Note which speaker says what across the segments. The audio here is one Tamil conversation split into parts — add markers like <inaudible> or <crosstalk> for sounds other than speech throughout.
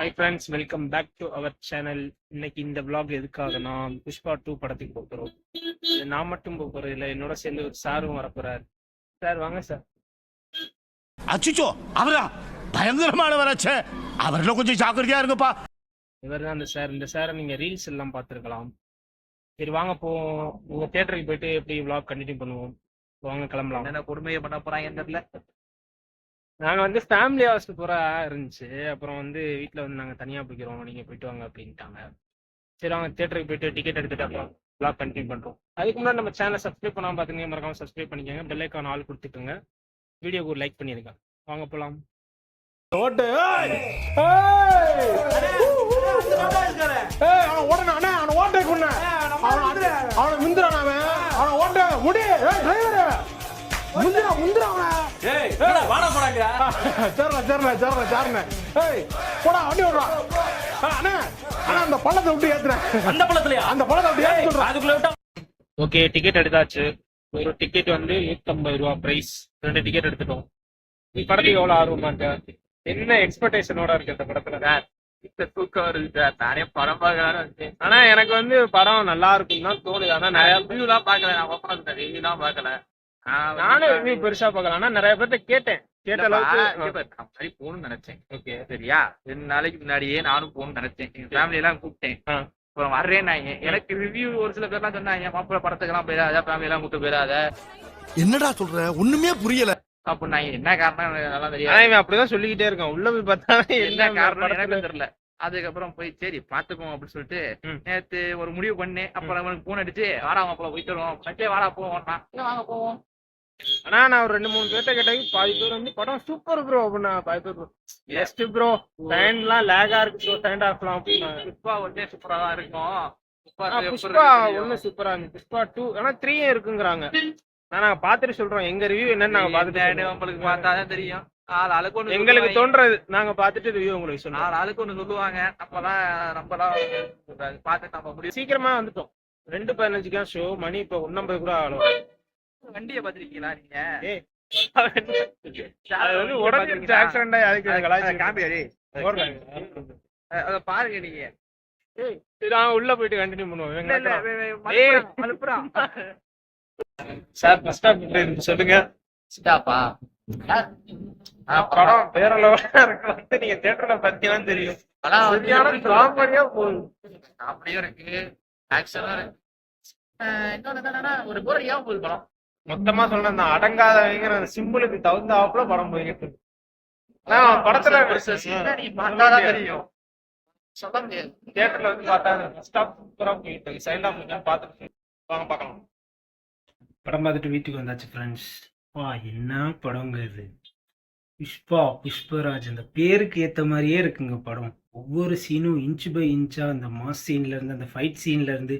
Speaker 1: Hi friends welcome back to our channel இன்னைக்கு இந்த vlog எதுக்காகனா புஷ்பா டூ படத்துக்கு போக போகிறோம் இது நான் மட்டும் போக போறது இல்லை என்னோட சேர்ந்து ஒரு சாரும் வர போறாரு சார் வாங்க சார்.
Speaker 2: அச்சுச்சோ அவரா? பயங்கரமானவராச்சே. அவர்ல கொஞ்சம் ஜாக்கிரதையா இருங்கப்பா.
Speaker 1: இவர் தான் அந்த சார் இந்த சாரை நீங்க ரீல்ஸ் எல்லாம் பார்த்துருக்கலாம். சரி வாங்க போவோம். உங்க தியேட்டருக்கு போயிட்டு எப்படி vlog கண்டினியூ பண்ணுவோம்? வாங்க கிளம்பலாம்.
Speaker 3: என்ன கொடுமையை பண்ண போறாங்க தெரியல.
Speaker 1: நாங்க வந்து ஃபேமிலி ஹவுஸ்க்கு போற இருந்துச்சு. அப்புறம் வந்து வீட்ல வந்து நாங்க தனியா போய்க்கிறோம். நீங்க போயிட்டு வாங்க அப்படின்ட்டாங்க. சரி வாங்க தியேட்டருக்கு போயிட்டு டிக்கெட் எடுத்துட்டு அப்புறம் vlog கண்டினியூ பண்றோம். அதுக்கு முன்னாடி நம்ம சேனலை சப்ஸ்கிரைப் பண்ணாம பாத்தீங்கன்னா மறக்காம சப்ஸ்கிரைப் பண்ணிக்கோங்க. பெல் ஐக்கான் ஆல் கொடுத்துக்கோங்க. வீடியோக்கு ஒரு லைக் பண்ணிருங்க வாங்க
Speaker 4: ஏய்! அவன ஓடணும் அண்ணா அவன ஓட்டை அவன முந்திரான் அவன் அவன. ஓட்ட முடி! டிரைவர் முந்திரா முந்திரா
Speaker 3: ஏய் வாடா போடாங்க <laughs>
Speaker 4: சேர்ல சேர்ல சேர்ல சேர்ல ஏய் போடா வண்டி ஓடுறா. அண்ணா அண்ணா அந்த பள்ளத்தை விட்டு ஏத்துறேன்.
Speaker 3: அந்த பழத்துலயா
Speaker 4: அந்த பள்ளத்தை விட்டு ஏத்து சொல்றேன்
Speaker 3: அதுக்குள்ள விட்டா
Speaker 1: ஓகே டிக்கெட் எடுத்தாச்சு. ஒரு டிக்கெட் வந்து நூத்தம்பது ரூபா பிரைஸ் ரெண்டு டிக்கெட் எடுத்துட்டோம். நீ படத்துக்கு எவ்வளவு ஆர்வமா இருக்க? என்ன எக்ஸ்பெக்டேஷனோட இருக்கு இந்த படத்துல?
Speaker 3: இப்ப தூக்கம் வருது சார். நானே படம் பார்க்கலான்னு
Speaker 1: ஆனா எனக்கு வந்து படம் நல்லா இருக்கும் தான் தோணுது. ஆனா நிறைய
Speaker 3: நிறைய ரிவ்யூலாம் பார்க்கல. நான் இந்த ரிவ்யூலாம் பார்க்கல.
Speaker 1: நானும் பெருசா பார்க்கல. ஆனா நிறைய பேர்ட்ட கேட்டேன். கேட்ட அளவுக்கு
Speaker 3: போகணும்னு நினைச்சேன்.
Speaker 1: ஓகே.
Speaker 3: சரியா? ரெண்டு நாளைக்கு முன்னாடியே நானும் போகணும்னு நினைச்சேன். எங்க ஃபேமிலி எல்லாம் கூப்பிட்டேன். அப்புறம் வர்றேன் நான். எனக்கு ரிவ்யூ ஒரு சில பேர்லாம் சொன்னாங்க மாப்பிள்ள படத்துக்கெல்லாம் போயிடாத ஃபேமிலி எல்லாம் கூப்பிட்டு போயிடாத.
Speaker 2: என்னடா சொல்ற? ஒண்ணுமே புரியல.
Speaker 3: அப்படின்னாங்க என்ன காரணம் நல்லா
Speaker 1: ஆனா
Speaker 3: தெரியாது
Speaker 1: அப்படிதான் சொல்லிக்கிட்டே இருக்கான். உள்ள போய் பார்த்தா
Speaker 3: என்ன காரணம் எனக்கு தெரியல. அதுக்கப்புறம் போய் சரி பாத்துக்குவோம் அப்படின்னு சொல்லிட்டு. நேத்து ஒரு முடிவு பண்ணேன். அப்புறம் அவனுக்கு போன் அடிச்சு வாடா மாப்பிள்ள போயிட்டு வருவோம். வாடா போவோம் வாங்க போவோம்.
Speaker 1: ஆனா நான் ஒரு ரெண்டு மூணு பேர்ட்ட கேட்டேன் பாதி பேர் வந்து படம் சூப்பர் ப்ரோ அப்படின்னா பாதி பேர் பெஸ்ட் ப்ரோ சைன்லாம் லேகா இருக்கு ப்ரோ சைண்ட் ஆஃப்லாம் அப்படின்னாங்க
Speaker 3: புஷ்பா ஒன்னே சூப்பரா தான் இருக்கும். புஷ்பா.
Speaker 1: ஒண்ணு சூப்பரா இருக்கு. புஷ்பா டூ ஆனா த்ரீயும் இருக்குங்கிறாங்க. நாங்க பாத்துட்டு சொல்றோம். எங்க ரிவ்யூ என்னன்னு நாங்க பாத்துட்டு.
Speaker 3: உங்களுக்கு பார்த்தாதான் தெரியும். ஆள் ஆளுக்கு ஒண்ணு
Speaker 1: எங்களுக்கு. தோன்றது நாங்க பாத்துட்டு ரிவ்யூ உங்களுக்கு சொல்றோம்.
Speaker 3: நாலு ஆளுக்கு ஒண்ணு சொல்லுவாங்க. அப்பதான் நம்மலாம் பார்த்து நம்ம முடிவு
Speaker 1: சீக்கிரமா வந்துட்டோம். ரெண்டு பதினஞ்சுக்கா ஷோ மணி இப்ப ஒன்னம்பது கூட ஆகணும்
Speaker 3: வண்டியை பாத்திருக்கீங்களா நீங்க? பாருங்க நீங்க.
Speaker 1: நாங்க உள்ள போயிட்டு கண்டினியூ பண்ணுவோம். சார் ஸ்டாப் சொல்லுங்க.
Speaker 3: ஸ்டாப்பா
Speaker 1: படம் வந்து நீங்க தியேட்டர்ல பார்த்தீங்கன்னா தெரியும்.
Speaker 3: ஆனா
Speaker 1: காமெடியா போகுது.
Speaker 3: இருக்கு. ஆக்ஷனும் இருக்கு. அஹ் இன்னொன்னு என்னன்னா ஒரு போகுது படம்.
Speaker 1: மொத்தமா சொன்ன அந்த அடங்காதவங்கிற அந்த சிம்பிளுக்கு தகுந்தாப்புல படம் போய்கிட்டு இருக்கு. ஆனா படத்துல
Speaker 3: தெரியும். சொல்ல முடியாது.
Speaker 1: தியேட்டர்ல வந்து பார்த்தா ஃபர்ஸ்ட் ஸ்டாப் சூப்பரா போயிட்டு இருக்கு. சைண்ட் ஆஃப் பார்த்துட்டு வாங்க பார்க்கலாம். படம் பார்த்துட்டு வீட்டுக்கு வந்தாச்சு ஃப்ரெண்ட்ஸ் வா என்ன படங்க இது? புஷ்பா புஷ்பராஜ் அந்த பேருக்கு ஏத்த மாதிரியே இருக்குங்க படம். ஒவ்வொரு சீனும் இன்ச் பை இன்ச்சா அந்த மாஸ் சீன்ல இருந்து அந்த ஃபைட் சீன்ல இருந்து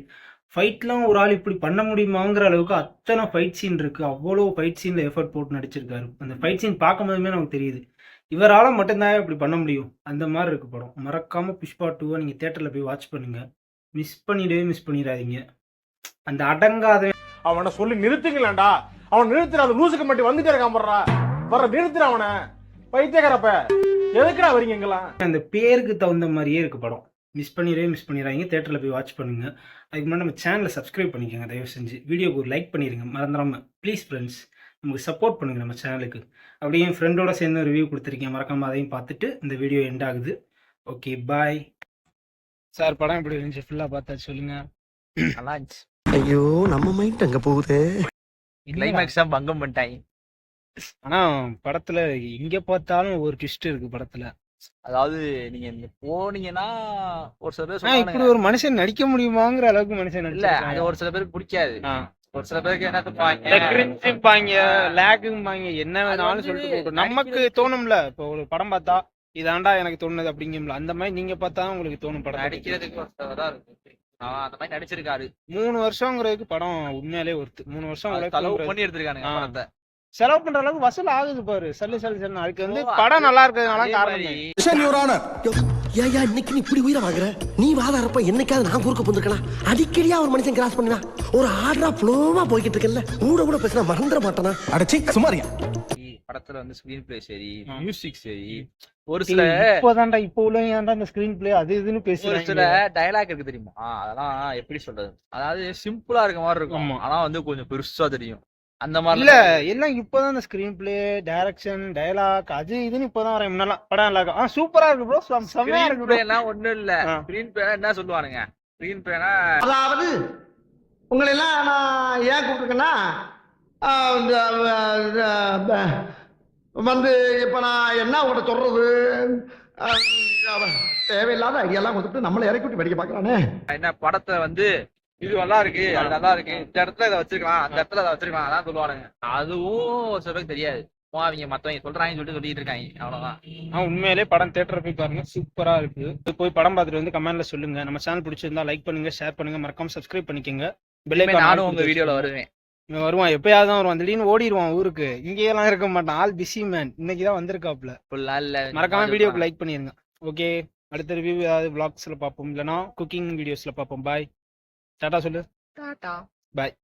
Speaker 1: ஃபைட்லாம் ஒரு ஆள் இப்படி பண்ண முடியுமாங்கிற அளவுக்கு அத்தனை ஃபைட் சீன் இருக்கு. அவ்வளோ ஃபைட் சீன்ல எஃபர்ட் போட்டு நடிச்சிருக்காரு. அந்த ஃபைட் சீன் பார்க்கும்போதுமே நமக்கு தெரியுது. இவரால மட்டும்தான் இப்படி பண்ண முடியும். அந்த மாதிரி இருக்கு படம். மறக்காம புஷ்பா டூவை நீங்க தியேட்டர்ல போய் வாட்ச் பண்ணுங்க. மிஸ் பண்ணிடவே மிஸ் பண்ணிடாதீங்க. அந்த அடங்காத
Speaker 4: அவனை சொல்லி நிறுத்துங்களேன்டா. அவன் நிறுத்துற அந்த லூசுக்கு மட்டும் வந்துட்டே இருக்கான் போடுறா வர நிறுத்துற அவனை. பைத்தியக்காரப்ப. எதுக்குடா வரீங்க
Speaker 1: அந்த பேருக்கு தகுந்த மாதிரியே இருக்கு படம். மிஸ் பண்ணிடவே மிஸ் பண்ணிடாதீங்க தேட்டரில் போய் வாட்ச் பண்ணுங்க. அதுக்கு முன்னாடி நம்ம சேனலை சப்ஸ்கிரைப் பண்ணிக்கோங்க. தயவு செஞ்சு. வீடியோக்கு ஒரு லைக் பண்ணிடுங்க மறந்துடாம ப்ளீஸ் ஃப்ரெண்ட்ஸ் நமக்கு சப்போர்ட் பண்ணுங்க நம்ம சேனலுக்கு அப்படியே என் ஃப்ரெண்டோட சேர்ந்து ரிவ்யூ கொடுத்துருக்கேன். மறக்காம அதையும் பார்த்துட்டு இந்த வீடியோ எண்ட் ஆகுது. ஓகே பாய் சார் படம் எப்படி இருந்துச்சு? ஃபுல்லாக பார்த்தா சொல்லுங்க.
Speaker 3: நல்லா இருந்துச்சு.
Speaker 5: ஐயோ நம்ம மைண்ட் அங்க போகுதே.
Speaker 3: கிளைமேக்ஸ் தான் பங்கம் பண்ணிட்டாங்க.
Speaker 1: ஆனா படத்துல எங்க பார்த்தாலும் ஒரு ட்விஸ்ட் இருக்கு படத்துல.
Speaker 3: அதாவது நீங்க இந்த போனீங்கன்னா ஒரு சில பேர்
Speaker 1: இப்படி ஒரு மனுஷன் நடிக்க முடியுமாங்கிற அளவுக்கு மனுஷன்
Speaker 3: இல்ல அது. ஒரு சில பேருக்கு பிடிக்காது. ஒரு சில பேருக்கு என்ன
Speaker 1: கிரிஞ்சும்பாங்க லேகும்பாங்க என்ன வேணாலும் சொல்லிட்டு நமக்கு தோணும்ல இப்போ ஒரு படம் பார்த்தா இதாண்டா எனக்கு தோணுது அப்படிங்கும்ல அந்த மாதிரி நீங்க பார்த்தா உங்களுக்கு தோணும் படம்
Speaker 3: நடிக்கிறதுக்கு ஒரு இருக்கு. அந்த மாதிரி நடிச்சிருக்காரு.
Speaker 1: மூணு வருஷங்கிறதுக்கு படம் உண்மையாலே ஒருத்து மூணு வருஷம்
Speaker 3: பண்ணி. படத்தை.
Speaker 1: செலவு பண்ற அளவுக்கு வசூல் ஆகுது பாரு. சல்லு சல்லு சல்லு அதுக்கு வந்து படம் நல்லா இருக்கிறதுனால காரணம்
Speaker 3: மாதிரி.
Speaker 5: ஏயா இன்னைக்கு நீ இப்படி உயிரை வாங்குற? நீ வாதாரப்ப என்னைக்காவது நான் குறுக்க போந்துருக்கலாம் அடிக்கடியா ஒரு மனுஷன் கிராஸ் பண்ணினா ஒரு ஆர்டரா ஃப்ளோவா போய்கிட்டு இருக்கல கூட கூட பேசினா மறந்துட மாட்டானா?
Speaker 2: அடச்சி சுமாரியா
Speaker 3: படத்துல வந்து ஸ்கிரீன் பிளே சரி. மியூசிக் சரி ஒரு சில
Speaker 1: இப்போதான்டா இப்போ உள்ளவங்க ஏன்டா இந்த ஸ்கிரீன் பிளே அது இதுன்னு
Speaker 3: ஒரு
Speaker 1: பேசுறாங்க
Speaker 3: சில டயலாக் இருக்கு தெரியுமா? அதெல்லாம் எப்படி சொல்றது? அதாவது சிம்பிளா இருக்க மாதிரி இருக்கும். ஆனா வந்து கொஞ்சம் பெருசா தெரியும். அந்த மாதிரி
Speaker 1: இல்ல எல்லாம் இப்போதான் இந்த ஸ்கிரீன் பிளே டைரக்ஷன் டயலாக் அது இதுன்னு இப்போதான் வர முன்னெல்லாம் படம் நல்லா இருக்கும். ஆ சூப்பரா இருக்கு ப்ரோ செம்மையா இருக்கு bro.
Speaker 3: பிளேனா ஒண்ணும் இல்ல. ஸ்கிரீன் பிளே என்ன சொல்லுவானுங்க? ஸ்கிரீன் பிளேனா
Speaker 6: அதாவது உங்களை எல்லாம் நான் ஏன் கூப்பிட்டுருக்கேன்னா வந்து இப்ப நான் என்ன உங்கள்கிட்ட சொல்றது? தேவையில்லாத ஐடியாலாம் கொடுத்துட்டு நம்மளை இறக்கி விட்டு படிக்க பார்க்கறானே.
Speaker 3: என்ன படத்தை வந்து இது நல்லா இருக்கு அது நல்லா இருக்கு. இந்த இடத்துல இதை வச்சிருக்கலாம் அந்த இடத்துல அதை வச்சிருக்கலாம் அதான் சொல்லுவானுங்க. அதுவும் சில பேருக்கு தெரியாது. அவங்க மத்தவங்க சொல்றாங்கன்னு சொல்லிட்டு சொல்லிட்டு இருக்காங்க அவ்வளவுதான்.
Speaker 1: ஆ உண்மையிலே படம் தேட்டர் போய் பாருங்க சூப்பரா இருக்கு. இது போய் படம் பார்த்துட்டு வந்து கமெண்ட்ல சொல்லுங்க. நம்ம சேனல் பிடிச்சிருந்தா லைக் பண்ணுங்க ஷேர் பண்ணுங்க. மறக்காம சப்ஸ்கிரைப் பண்ணிக்கோங்க.
Speaker 3: நானும் உங்க வீடியோல வருவேன்.
Speaker 1: இவன் வருவான் எப்பயாவது தான் வருவான் திடீர்னு ஓடிடுவான் ஊருக்கு. இங்கேயெல்லாம் இருக்க மாட்டான். ஆல் பிஸி மேன் இன்னைக்கு தான் வந்திருக்காப்ல மறக்காம வீடியோக்கு லைக் பண்ணிருங்க. ஓகே அடுத்த ரிவ்யூ ஏதாவது vlogsல பார்ப்போம். இல்லைனா குக்கிங் வீடியோஸ்ல பார்ப்போம். பாய் டாடா சொல்லு
Speaker 7: டாடா
Speaker 1: பாய்